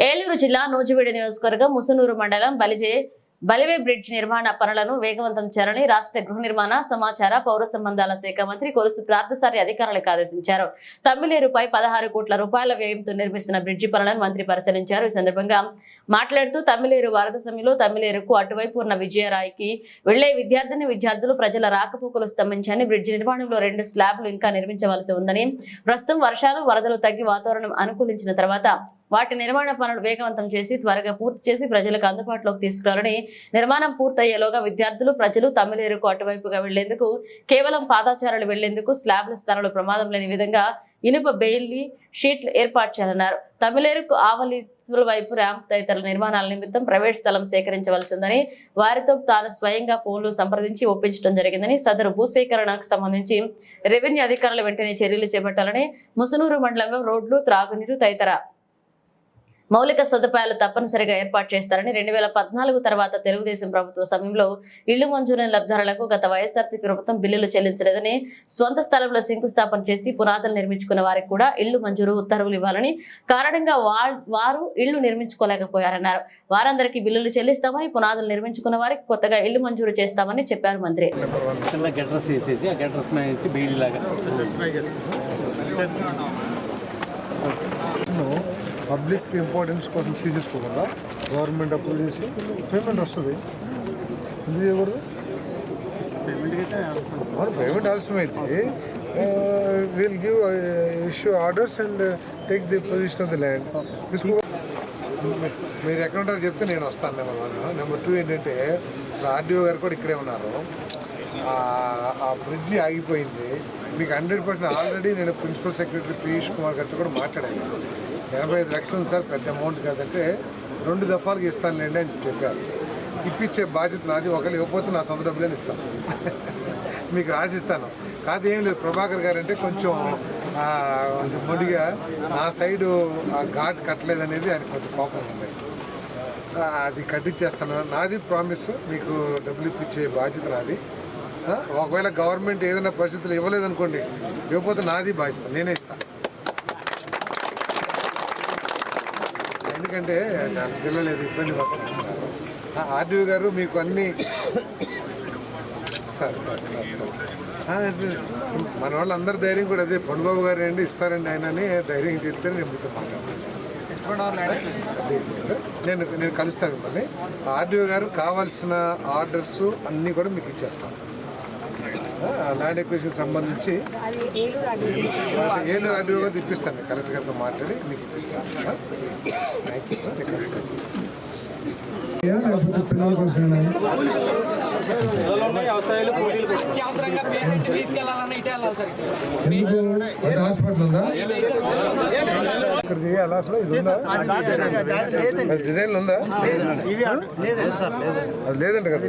ఏలూరు జిల్లా నూజివీడు నియోజకవర్గం ముసునూరు మండలం బలిజే బలివే బ్రిడ్జ్ నిర్మాణ పనులను వేగవంతం చేయాలని రాష్ట్ర గృహ నిర్మాణ సమాచార పౌర సంబంధాల శాఖ మంత్రి కొలుసు ప్రార్థసారి అధికారులకు ఆదేశించారు. తమ్మిలేరుపై పదహారు కోట్ల రూపాయల వ్యయంతో నిర్మిస్తున్న బ్రిడ్జి పనులను మంత్రి పరిశీలించారు. ఈ సందర్భంగా మాట్లాడుతూ తమ్మిలేరు వరద సమయంలో తమ్మిలేరుకు అటువైపు ఉన్న విజయరాయికి వెళ్ళే విద్యార్థిని విద్యార్థులు ప్రజల రాకపోకలు స్తంభించని బ్రిడ్జి నిర్మాణంలో రెండు స్లాబ్లు ఇంకా నిర్మించవలసి ఉందని ప్రస్తుతం వర్షాలు వరదలు తగ్గి వాతావరణం అనుకూలించిన తర్వాత వాటి నిర్మాణ పనులు వేగవంతం చేసి త్వరగా పూర్తి చేసి ప్రజలకు అందుబాటులోకి తీసుకురావాలని నిర్మాణం పూర్తయ్యేలోగా విద్యార్థులు ప్రజలు తమిళేరుకు అటువైపుగా వెళ్ళేందుకు కేవలం పాదాచారాలు వెళ్ళేందుకు స్లాబ్ల స్థానాలు ప్రమాదం లేని విధంగా ఇనుప బెయిల్లీ షీట్లు ఏర్పాటు చేయాలన్నారు తమిళేరుకు ఆవలి వైపు ర్యాంప్ తదితర నిర్మాణాల నిమిత్తం ప్రైవేట్ స్థలం సేకరించవలసి ఉందని వారితో తాను స్వయంగా ఫోన్లు సంప్రదించి ఒప్పించడం జరిగిందని సదరు భూసేకరణకు సంబంధించి రెవెన్యూ అధికారులు వెంటనే చర్యలు చేపట్టాలని ముసునూరు మండలంలో రోడ్లు త్రాగునీరు తదితర మౌలిక సదుపాయాలు తప్పనిసరిగా ఏర్పాటు చేస్తారని రెండు వేల పద్నాలుగు తర్వాత తెలుగుదేశం ప్రభుత్వ సమయంలో ఇళ్ళు మంజూరైన లబ్ధారులకు గత వైఎస్ఆర్సీపీ ప్రభుత్వం బిల్లులు చెల్లించలేదని స్వంత స్థలంలో శంకుస్థాపన చేసి పునాదులు నిర్మించుకున్న వారికి కూడా ఇళ్ళు మంజూరు ఉత్తర్వులు ఇవ్వాలని కారణంగా వారు ఇళ్ళు నిర్మించుకోలేకపోయారన్నారు. వారందరికీ బిల్లులు చెల్లిస్తామని పునాదులు నిర్మించుకున్న వారికి కొత్తగా ఇళ్ళు మంజూరు చేస్తామని చెప్పారు మంత్రి. గెటర్స్ గెటర్స్ పబ్లిక్ ఇంపార్టెన్స్ కోసం తీసేసుకోకుండా గవర్నమెంట్ అప్రూవ్ చేసి పేమెంట్ వస్తుంది. ఎందుకు చేయకూడదు పేమెంట్ అవసరమైతే will give issue orders and take the position of the land తీసుకో మీరు ఎక్కడ ఉంటారో చెప్తే నేను వస్తాను నెంబర్ వన్. నెంబర్ టూ ఏంటంటే ఆర్డీఓ గారు కూడా ఇక్కడే ఉన్నారు. ఆ- ఆ బ్రిడ్జి ఆగిపోయింది. మీకు హండ్రెడ్ పర్సెంట్ ఆల్రెడీ నేను ప్రిన్సిపల్ సెక్రటరీ పీయూష్ కుమార్ గారితో కూడా మాట్లాడాను. ఎనభై ఐదు లక్షలు ఉంది సార్ పెద్ద అమౌంట్ కాదంటే రెండు దఫాలుగా ఇస్తానులేండి అని చెప్పారు. ఇప్పించే బాధ్యత నాది ఒకళ్ళు ఇవ్వకపోతే నా సొంత డబ్బులేని ఇస్తాను మీకు రాసిస్తాను కాదు ఏం లేదు ప్రభాకర్ గారు అంటే కొంచెం ఆ, మొండిగా నా సైడు ఆ ఘాట్ కట్టలేదు అనేది ఆయన కొంచెం కోపం ఉంది. అది కట్టించేస్తాను నాది ప్రామిస్ మీకు డబ్బులు ఇప్పించే బాధ్యత నాది. ఒకవేళ గవర్నమెంట్ ఏదైనా పరిస్థితులు ఇవ్వలేదనుకోండి ఇవ్వకపోతే నాది బాధ్యత నేనే ఇస్తాను. ఎందుకంటే పిల్లలు పిల్లలేదు ఇబ్బంది పడుతున్నారు ఆర్డీఓ గారు మీకు అన్ని సార్ సార్ సార్ సార్. మన వాళ్ళు ధైర్యం కూడా అదే. పండుబాబు గారు అండి ఇస్తారండి ఆయన అని ధైర్యం చెప్తే నేను మీతో మాట్లాడతాను సార్. నేను నేను కలుస్తాను మిమ్మల్ని. ఆర్డీఓ గారు కావాల్సిన ఆర్డర్స్ అన్నీ కూడా మీకు ఇచ్చేస్తాను. ల్యాండ్ ఎక్విజిషన్ సంబంధించి ఏలూరు ఆర్డీఓ గారు ఇప్పిస్తాను కలెక్టర్ గారితో మాట్లాడి మీకు ఇప్పిస్తాను థ్యాంక్ యూ నేను ఉందా అది డిజైన్ ఉందా అది లేదంట కదా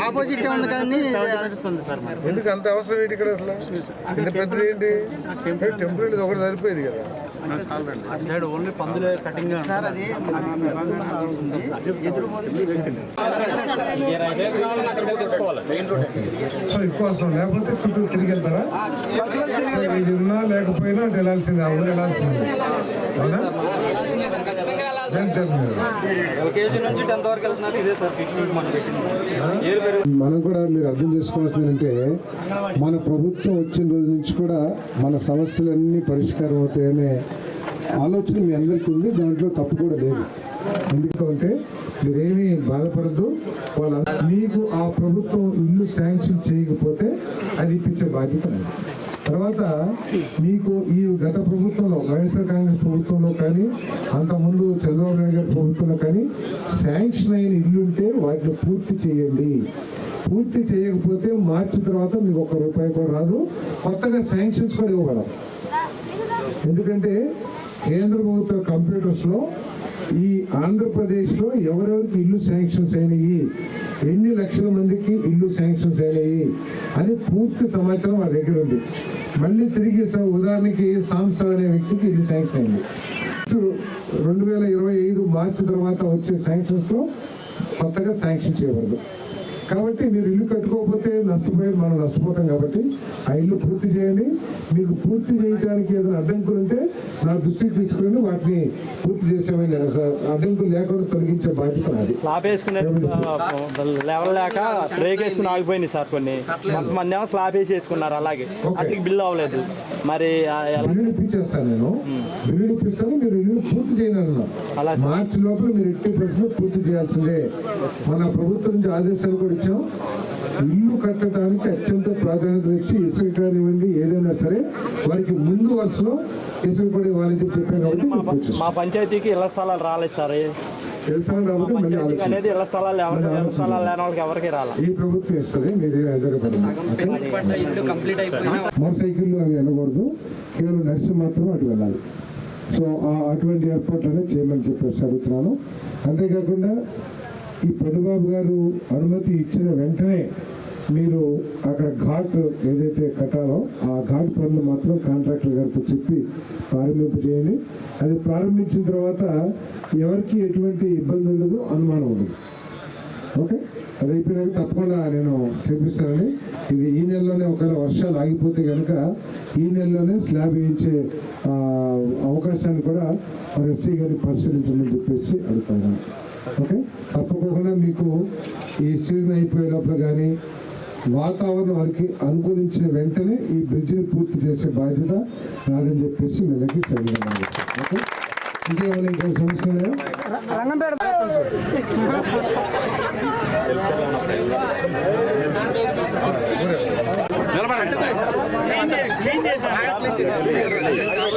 ఆపోజిట్ ఉంది కానీ ఎందుకు అంత అవసరం ఏంటి ఇక్కడ అసలు ఇంత పెద్దది ఏంటి టెంపుల్ ఒకటి సరిపోయేది కదా ఓన్లీ పందులే కటింగ్ సార్ అది ఎదురు సో ఎక్కువ అవసరం లేకపోతే చుట్టూ తిరిగి వెళ్తారా ఇది ఉన్నా లేకపోయినా అటు వెళ్ళాల్సిందే ఆ ఊరు వెళ్ళాల్సిందే. అవునా? మనం మనం కూడా మీరు అర్థం చేసుకోవాల్సింది అంటే మన ప్రభుత్వం వచ్చిన రోజు నుంచి కూడా మన సమస్యలన్నీ పరిష్కారం అవుతాయనే ఆలోచన మీ అందరికీ ఉంది దాంట్లో తప్పు కూడా లేదు. ఎందుకంటే మీరేమీ బాధపడద్దు వాళ్ళ మీకు ఆ ప్రభుత్వం ఇల్లు శాంక్షన్ చేయకపోతే అది ఇప్పించే బాధ్యత లేదు. తర్వాత మీకు ఈ గత ప్రభుత్వంలో వైఎస్ఆర్ కాంగ్రెస్ ప్రభుత్వంలో కానీ అంతకుముందు చంద్రబాబు నాయుడు గారి ప్రభుత్వంలో కానీ శాంక్షన్ అయిన ఇల్లుంటే వాటిని పూర్తి చేయండి. పూర్తి చేయకపోతే మార్చి తర్వాత మీకు ఒక్క రూపాయి కూడా రాదు. కొత్తగా శాంక్షన్స్ కూడా ఇవ్వగలం ఎందుకంటే కేంద్ర ప్రభుత్వ కంప్యూటర్స్లో ఈ ఆంధ్రప్రదేశ్లో ఎవరెవరికి ఇల్లు శాంక్షన్స్ అయినాయి? ఎన్ని లక్షల మందికి ఇల్లు శాంక్షన్స్ అయినాయి? అని పూర్తి సమాచారం వాళ్ళ దగ్గర ఉంది. మళ్ళీ తిరిగి ఉదాహరణకి సాంసంగ్ అనే వ్యక్తికి ఇల్లు శాంక్షన్ అయింది. రెండు వేల ఇరవై ఐదు మార్చి తర్వాత వచ్చే శాంక్షన్స్లో కొత్తగా శాంక్షన్ చేయబడదు. కాబట్టి మీరు ఇల్లు కట్టుకోకపోతే నష్టపోయి మనం నష్టపోతాం కాబట్టి ఆ ఇల్లు పూర్తి చేయండి. మీకు పూర్తి చేయడానికి ఏదైనా అడ్డంకులు ఉంటే నా దృష్టికి తీసుకుని వాటిని పూర్తి చేసేమని అడ్డంకులు లేకుండా తొలగించే బాధ్యత వేసుకునే లెవెల్ లేక బ్రేక్ వేసుకుని ఆగిపోయింది సార్ కొన్ని. కొంతమంది ఏమో స్లాబ్ వేసి వేసుకున్నారు అలాగే అట్లకి బిల్ అవ్వలేదు. మరి బిల్లులు ఇప్పించేస్తాను నేను. బిల్లులు ఇప్పిస్తాను. మీరు ఇల్లు పూర్తి చేయను. మార్చి లోపల మీరు ఎట్టి ప్రశ్న పూర్తి చేయాల్సిందే. మన ప్రభుత్వం నుంచి ఆదేశాలు కూడా ఇచ్చాం ఇల్లు కట్టడానికి అత్యంత ప్రాధాన్యత ఇచ్చి ఇసుక కానివ్వండి ఏదైనా సరే వారికి ముందు వరుసలో ఇసుక కూడా ఇవ్వాలని చెప్పి కాబట్టి మా పంచాయతీకి ఇళ్ళ స్థలాలు రాలేదు సార్. అనేది ఇళ్ళ స్థలాలు ఎవరికి స్థలాలు లేని వాళ్ళకి ఎవరికి రాలా. ఈ ప్రభుత్వం ఇస్తుంది మీరు మోటార్ సైకిళ్ళు అవి వెళ్ళకూడదు. కేవలం నడిచి మాత్రం అటు వెళ్ళాలి. సో అటువంటి ఏర్పాట్లనే చేయమని చెప్పేసి అడుగుతున్నాను అంతేకాకుండా ఈ పెనుబాబు గారు అనుమతి ఇచ్చిన వెంటనే మీరు అక్కడ ఘాట్ ఏదైతే కట్టాలో ఆ ఘాట్ పనులు మాత్రం కాంట్రాక్టర్ గారితో చెప్పి ప్రారంభింప చేయండి. అది ప్రారంభించిన తర్వాత ఎవరికి ఎటువంటి ఇబ్బంది ఉండదు అనుమానం ఉండదు. ఓకే? అది అయిపోయినాక తప్పకుండా నేను చేపిస్తానని ఇది ఈ నెలలోనే ఒకవేళ వర్షాలు ఆగిపోతే కనుక ఈ నెలలోనే స్లాబ్ వేయించే అవకాశాన్ని కూడా మరి ఎస్సీ గారిని పరిశీలించమని చెప్పేసి అడుగుతాను ఓకే? తప్పకుండా మీకు ఈ సీజన్ అయిపోయే లోపల కానీ వాతావరణం వారికి అనుకూలించిన వెంటనే ఈ బ్రిడ్జిని పూర్తి చేసే బాధ్యత నాదని చెప్పేసి వీళ్ళకి సరిగా ఓకే? ఇంకేమైనా ఇంకా సమస్య చేశారు